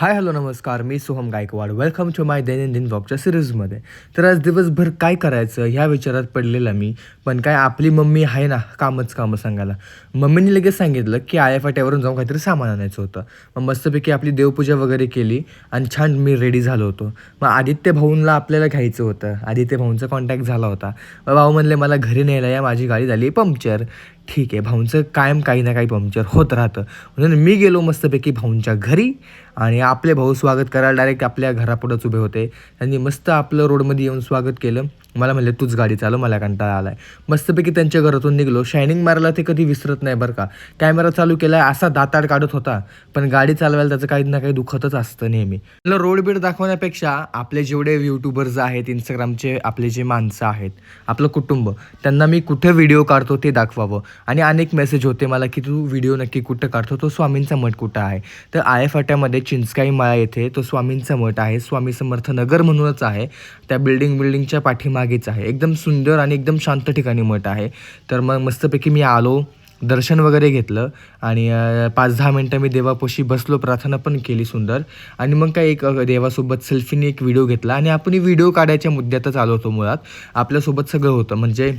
हाय hello नमस्कार. मी Soham Gaikwad. Welcome to my दैनंदिन जॉबच्या सिरीजमध्ये तर आज दिवसभर काय करायचं ह्या विचारात पडलेला मी पण काय आपली मम्मी आहे ना कामच कामं सांगायला. मम्मीने लगेच सांगितलं की आय फाट्यावरून जाऊन काहीतरी सामान आणायचं होतं. मग मस्तपैकी आपली देवपूजा वगैरे केली आणि छान मी रेडी झालो होतो. मग आदित्य भाऊंला आपल्याला घ्यायचं होतं. आदित्य भाऊंचा कॉन्टॅक्ट झाला होता. मग भाऊ म्हणले मला घरी न्यायला या माझी गाडी झाली पंक्चर ठीक आहे भाऊंचं कायम काही ना काही पंक्चर होत राहतं. म्हणून मी गेलो मस्तपैकी भाऊंच्या घरी आणि आपले भाऊ स्वागत करायला डायरेक्ट आपल्या घरापुढंच उभे होते. त्यांनी मस्त आपलं रोडमध्ये येऊन स्वागत केलं. मला म्हणले तूच गाडी चालव मला कंटाळा आला आहे मस्तपैकी त्यांच्या घरातून निघलो. शायनिंग मारायला ते कधी विसरत नाही बरं का. कॅमेरा चालू केला असा दाताड काढत होता. पण गाडी चालवायला त्याचं काही ना काही दुखतच असतं नेहमी. रोड बीड दाखवण्यापेक्षा आपले जेवढे यूट्यूबर्स आहेत इंस्टाग्रामचे आपले जे माणसं आहेत आपलं कुटुंब त्यांना मी कुठे व्हिडिओ काढतो ते दाखवावं. आणि अनेक मेसेज होते मला की तू व्हिडिओ नक्की कुठं काढतो? तो स्वामींचा मठ कुठं आहे? तर आयफाट्यामध्ये चिंचकाई माळा येथे तो स्वामींचा मठ आहे. स्वामी समर्थ नगर म्हणूनच आहे. त्या बिल्डिंग बिल्डिंगच्या पाठीमा मागेच आहे. एकदम सुंदर आणि एकदम शांत ठिकाणी मठ आहे. तर मग मस्तपैकी मी आलो दर्शन वगैरे घेतलं आणि पाच दहा मिनटं मी देवापाशी बसलो प्रार्थना पण केली सुंदर. आणि मग काय एक देवासोबत सेल्फीने एक व्हिडिओ घेतला आणि आपण व्हिडिओ काढायच्या मुद्द्यातच आलो होतो मुळात. आपल्यासोबत सगळं होतं. म्हणजे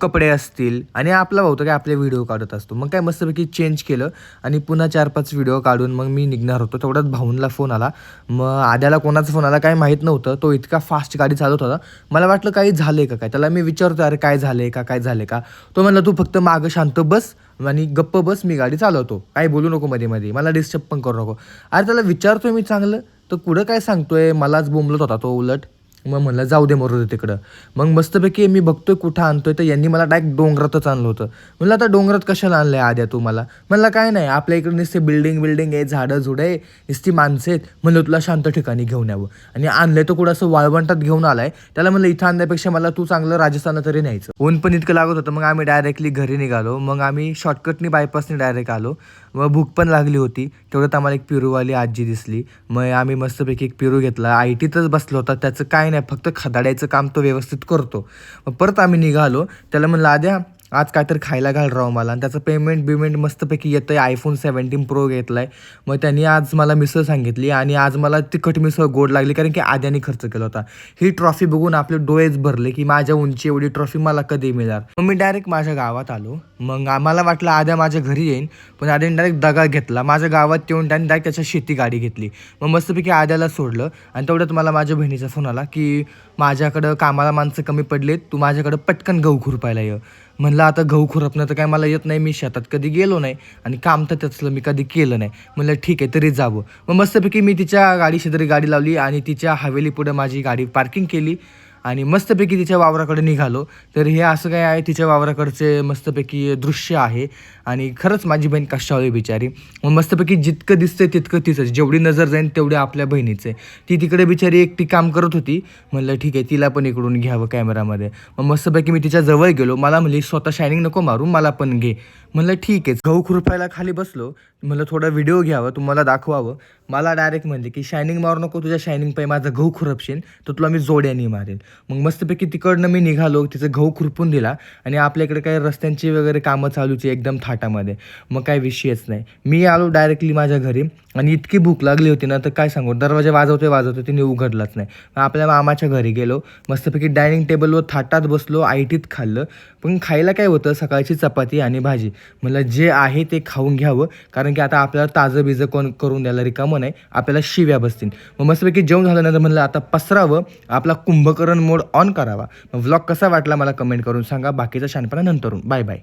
कपडे असतील आणि आपला भाऊ तर काय आपले व्हिडिओ काढत असतो. मग काय मस्तपैकी चेंज केलं आणि पुन्हा चार पाच व्हिडिओ काढून मग मी निघणार होतो. तेवढ्यात भाऊनला फोन आला. मग आद्याला कोणाचा फोन आला काय माहीत नव्हतं. तो इतका फास्ट गाडी चालवत होता. मला वाटलं काही झालं का काय? त्याला मी विचारतो अरे काय झालं का? काय झालं का? तो म्हणला तू फक्त मागं शांत बस आणि गप्प बस मी गाडी चालवतो. काही बोलू नको मध्ये मध्ये. मला डिस्टर्ब पण करू नको. अरे त्याला विचारतोय मी चांगलं? तर कुठं काय सांगतोय? मलाच बोंबलत होता तो उलट. मग म्हणलं जाऊ दे मरू दे तिकडं. मग मस्तपैकी मी बघतोय कुठं आणतोय तर यांनी मला डायरेक्ट डोंगरातच आणलं होतं. म्हणलं आता डोंगरात कशाला आणलंय आद्या तू मला? म्हणलं काय नाही आपल्या इकडे नुसते बिल्डिंग बिल्डिंग आहे झाडं झुडं आहे नुसती माणसं आहेत. म्हणलं तुला शांत ठिकाणी घेऊन यावं. आणि आणलंय तो कुठं असं वाळवंटात घेऊन आलाय. त्याला म्हणलं इथं आणण्यापेक्षा मला तू चांगलं राजस्थानला तरी न्यायचं. ऊन पण इतकं लागत होतं मग आम्ही डायरेक्टली घरी निघालो. मग आम्ही शॉर्टकटनी बायपासने डायरेक्ट आलो. मग भूक पण लागली होती तेवढ्यात आम्हाला एक पिरूवाली आजी दिसली. मग आम्ही मस्तपैकी एक पिरू घेतला. आय टीतच बसलो होता. त्याचं काय नाही फक्त खदाड्याचं काम तो व्यवस्थित करतो. मग परत आम्ही निघालो. त्याला म्हणलं आद्या आज काय तर खायला घाल राव मला. आणि त्याचं पेमेंट बिमेंट मस्तपैकी येतं आहे आयफोन सेवन्टीन प्रो घेतला आहे मग त्यांनी आज मला मिसळ सांगितली आणि आज मला तिखट मिसळ गोड लागली कारण की आद्याने खर्च केला होता. ही ट्रॉफी बघून आपले डोळेच भरले की माझ्या उंची एवढी ट्रॉफी मला कधी मिळणार? मग मी डायरेक्ट माझ्या गावात आलो. मग आम्हाला वाटलं आद्या माझ्या घरी येईन. पण आद्याने डायरेक्ट दगा घेतला. माझ्या गावात येऊन त्याने डायरेक्ट त्याच्या शेती गाडी घेतली. मग मस्तपैकी आद्याला सोडलं. आणि तेवढ्यात मला माझ्या बहिणीचा फोन आला की माझ्याकडं कामाला माणसं कमी पडलेत. तू माझ्याकडं पटकन गहू खुरपायला ये. म्हणलं आता गहू खुरपणं तर काय मला येत नाही मी शेतात कधी गेलो नाही आणि काम तर त्याचलं मी कधी केलं नाही. म्हणलं ठीक आहे तरी जावं. मग मस्तपैकी मी तिच्या गाडी शेजारी गाडी लावली आणि तिच्या हवेली पुढं माझी गाडी पार्किंग केली. आणि मस्तपैकी तिच्या वावराकडे निघालो. तर हे असं काय आहे तिच्या वावराकडचे मस्तपैकी दृश्य आहे. आणि खरंच माझी बहीण कष्टाळू बिचारी. मग मस्तपैकी जितकं दिसतंय तितकं तिचं जेवढी नजर जाईल तेवढी आपल्या बहिणीचे. ती तिकडे बिचारी एकटी काम करत होती. म्हणलं ठीक आहे तिला पण इकडून घ्यावं कॅमेरामध्ये मग मस्तपैकी मी तिच्या जवळ गेलो. मला म्हणली स्वतः शायनिंग नको मारू मला पण घे. म्हणलं ठीक आहे गहू खुरपायला खाली बसलो. म्हणलं थोडा व्हिडिओ घ्यावं तुम्हाला दाखवावं. मला डायरेक्ट म्हणले की शायनिंग मारू नको तुझ्या शायनिंग पाय माझा गहू खुरपशील तर तुला मी जोड्याने मारेन. मग मस्तपैकी तिकडनं मी निघालो तिचं गहू खुरपून दिला आणि आपल्या इकडे काही रस्त्यांची वगैरे कामं चालूची एकदम थाटामध्ये. मग काय विषयच नाही. मी आलो डायरेक्टली माझ्या घरी आणि इतकी भूक लागली होती ना तर काय सांगू दरवाजा वाजवते वाजवते तिने उघडलाच नाही. मग आपल्या मामाच्या घरी गेलो मस्तपैकी डायनिंग टेबलवर थाटात बसलो आयटीत खाल्लं. पण खायला काय होतं सकाळची चपाती आणि भाजी. म्हणलं जे आहे ते खाऊन घ्यावं. कारण की आता आपल्याला ताजं बिजं कोण करून द्यायला रिकामं नाही आपल्याला शिव्या बसतील. मग मस्तपैकी जेवण झाल्यानंतर म्हणलं आता पसरावं आपला कुंभकरण मोड ऑन करावा. मग व्लॉग कसा वाटला मला कमेंट करून सांगा. बाकीचा शानपणा नंतरून बाय बाय